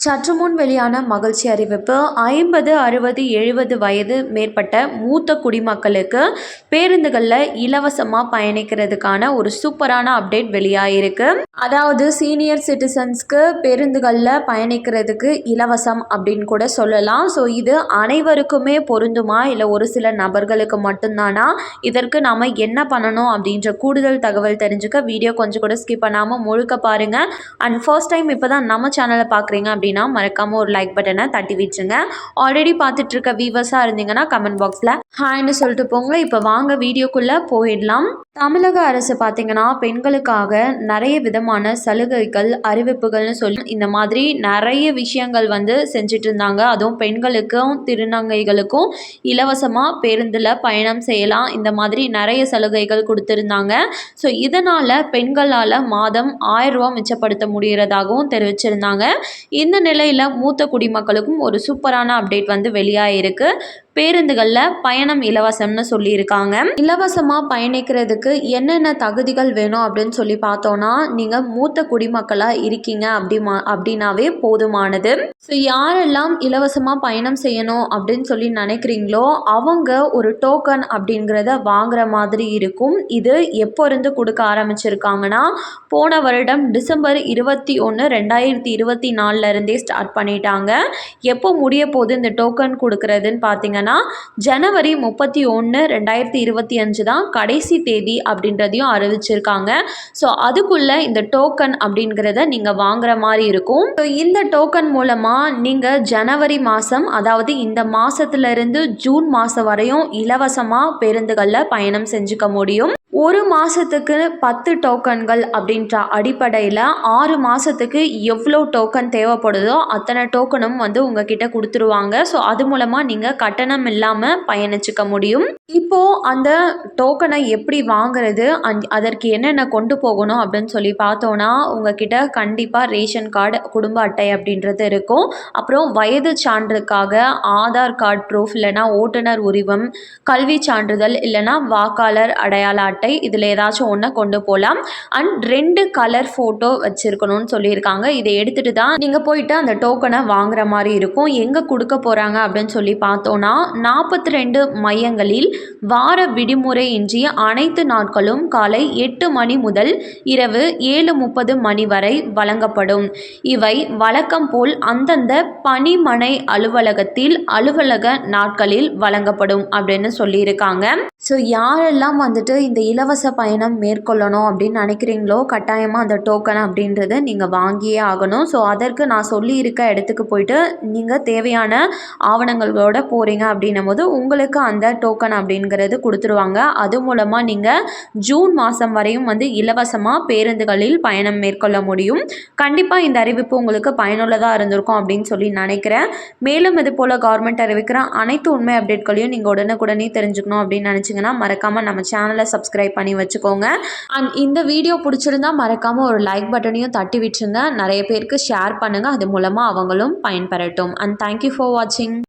சற்று முன் வெளியான மகிழ்ச்சி அறிவிப்பு ஐம்பது அறுபது எழுபது வயது மேற்பட்ட மூத்த குடிமக்களுக்கு பேருந்துகளில் இலவசமாக பயணிக்கிறதுக்கான ஒரு சூப்பரான அப்டேட் வெளியாகிருக்கு அதாவது சீனியர் சிட்டிசன்ஸ்க்கு பேருந்துகளில் பயணிக்கிறதுக்கு இலவசம் அப்படின்னு கூட சொல்லலாம். ஸோ இது அனைவருக்குமே பொருந்துமா? இல்லை ஒரு சில நபர்களுக்கு மட்டும்தானா? இதற்கு நாம் என்ன பண்ணணும்? அப்படின்ற கூடுதல் தகவல் தெரிஞ்சுக்க வீடியோ கொஞ்சம் கூட ஸ்கிப் பண்ணாமல் முழுக்க பாருங்கள் அண்ட் ஃபர்ஸ்ட் டைம் இப்போ தான் நம்ம சேனலை பார்க்குறீங்க அப்படின்னு மறக்காமல் ஒரு லைக் பட்டனை தட்டி வச்சுங்க. ஆல்ரெடி பார்த்துட்டு இருக்க வியூவர்ஸாக இருந்தீங்கன்னா கமெண்ட் பாக்ஸில் ஹாய்னு சொல்லிட்டு போங்க. இப்போ வாங்க வீடியோக்குள்ளே போயிடலாம். தமிழக அரசு பார்த்தீங்கன்னா பெண்களுக்காக நிறைய விதமான சலுகைகள் அறிவிப்புகள்னு சொல்லி இந்த மாதிரி நிறைய விஷயங்கள் வந்து செஞ்சுட்டு இருந்தாங்க. அதுவும் பெண்களுக்கும் திருநங்கைகளுக்கும் இலவசமாக பேருந்தில் பயணம் செய்யலாம். இந்த மாதிரி நிறைய சலுகைகள் கொடுத்துருந்தாங்க. ஸோ இதனால் பெண்களால் மாதம் ஆயிரம் ரூபா மிச்சப்படுத்த முடிகிறதாகவும் தெரிவிச்சிருந்தாங்க. இந்த நிலையில் மூத்த குடிமக்களுக்கும் ஒரு சூப்பரான அப்டேட் வந்து வெளியாகிருக்கு பேருந்துகளில் பயணம் இலவசம்னு சொல்லியிருக்காங்க. இலவசமாக பயணிக்கிறதுக்கு என்னென்ன தகுதிகள் வேணும் அப்படின்னு சொல்லி பார்த்தோன்னா நீங்கள் மூத்த குடிமக்களாக இருக்கீங்க அப்படிமா அப்படின்னாவே போதுமானது. ஸோ யாரெல்லாம் இலவசமாக பயணம் செய்யணும் அப்படின்னு சொல்லி நினைக்கிறீங்களோ அவங்க ஒரு டோக்கன் அப்படிங்கிறத வாங்குற மாதிரி இருக்கும். இது எப்போ இருந்து கொடுக்க ஆரம்பிச்சிருக்காங்கன்னா போன வருடம் டிசம்பர் இருபத்தி ஒன்று ரெண்டாயிரத்தி இருபத்தி நாலுலேருந்தே இருந்தே ஸ்டார்ட் பண்ணிட்டாங்க. எப்போ முடிய போது இந்த டோக்கன் கொடுக்கறதுன்னு பார்த்தீங்கன்னா ஜனவரி முப்பத்தி ஒன்று ரெண்டாயிரத்தி இருபத்தி அஞ்சு தான் கடைசி தேதி அப்படின்றதையும் அறிவிச்சிருக்காங்க. ஸோ அதுக்குள்ளே இந்த டோக்கன் அப்படிங்கிறத நீங்கள் வாங்குற மாதிரி இருக்கும். ஸோ இந்த டோக்கன் மூலமாக நீங்கள் ஜனவரி மாதம் அதாவது இந்த மாதத்துலேருந்து ஜூன் மாதம் வரையும் இலவசமாக பேருந்துகளில் பயணம் செஞ்சுக்க முடியும். ஒரு மாதத்துக்கு பத்து டோக்கன்கள் அப்படின்ற அடிப்படையில் ஆறு மாதத்துக்கு எவ்வளோ டோக்கன் தேவைப்படுதோ அத்தனை டோக்கனும் வந்து உங்ககிட்ட கொடுத்துருவாங்க. ஸோ அது மூலமாக நீங்கள் கட்டணம் இல்லாமல் பயணிச்சுக்க முடியும். இப்போது அந்த டோக்கனை எப்படி வாங்குறது அந் அதற்கு என்னென்ன கொண்டு போகணும் அப்படின்னு சொல்லி பார்த்தோன்னா உங்ககிட்ட கண்டிப்பாக ரேஷன் கார்டு குடும்ப அட்டை அப்படின்றது இருக்கும். அப்புறம் வயது சான்றுக்காக ஆதார் கார்டு ப்ரூஃப் இல்லைனா ஓட்டுநர் உரிமம் கல்வி சான்றிதழ் இல்லைனா வாக்காளர் அடையாள அட்டை இதில் ஏதாச்சும் ஒன்றை கொண்டு போகலாம் அண்ட் ரெண்டு கலர் ஃபோட்டோ வச்சுருக்கணும்னு சொல்லியிருக்காங்க. இதை எடுத்துகிட்டு தான் நீங்கள் போயிட்டு அந்த டோக்கனை வாங்குற மாதிரி இருக்கும். எங்கே கொடுக்க போகிறாங்க அப்படின்னு சொல்லி பார்த்தோன்னா நாற்பத்தி ரெண்டு மையங்களில் வார விடுமுறை இன்றி அனைத்து நாட்களும் காலை எட்டு மணி முதல் இரவு ஏழு முப்பது மணி வரை வழங்கப்படும். இவை வழக்கம் போல் அந்தந்த பணிமனை அலுவலகத்தில் அலுவலக நாட்களில் வழங்கப்படும் அப்படின்னு சொல்லியிருக்காங்க. ஸோ யாரெல்லாம் வந்துட்டு இந்த இலவச பயணம் மேற்கொள்ளணும் அப்படின்னு நினைக்கிறீங்களோ கட்டாயமாக அந்த டோக்கன் அப்படின்றத நீங்கள் வாங்கியே ஆகணும். ஸோ அதற்கு நான் சொல்லியிருக்க இடத்துக்கு போயிட்டு நீங்கள் தேவையான ஆவணங்களோட போகிறீங்க அப்படின்னும் போது உங்களுக்கு அந்த டோக்கன் அப்படிங்கிறது கொடுத்துருவாங்க. அது மூலமாக நீங்கள் ஜூன் மாதம் வரையும் வந்து இலவசமாக பேருந்துகளில் பயணம் மேற்கொள்ள முடியும். கண்டிப்பாக இந்த அறிவிப்பு உங்களுக்கு பயனுள்ளதாக இருந்திருக்கும் அப்படின்னு சொல்லி நினைக்கிறேன். மேலும் இது போல் கவர்மெண்ட் அறிவிக்கிற அனைத்து உண்மை அப்டேட்களையும் நீங்கள் உடனுக்குடனே தெரிஞ்சுக்கணும் அப்படின்னு நினச்சிங்கன்னா மறக்காமல் நம்ம சேனலை சப்ஸ்கிரைப் பண்ணி வச்சுக்கோங்க. அண்ட் இந்த வீடியோ பிடிச்சிருந்தா மறக்காமல் ஒரு லைக் பட்டனையும் தட்டி விட்டுருங்க. நிறைய பேருக்கு ஷேர் பண்ணுங்கள் அது மூலமாக அவங்களும் பயன்பெறட்டும். அண்ட் தேங்க்யூ ஃபார் வாட்சிங்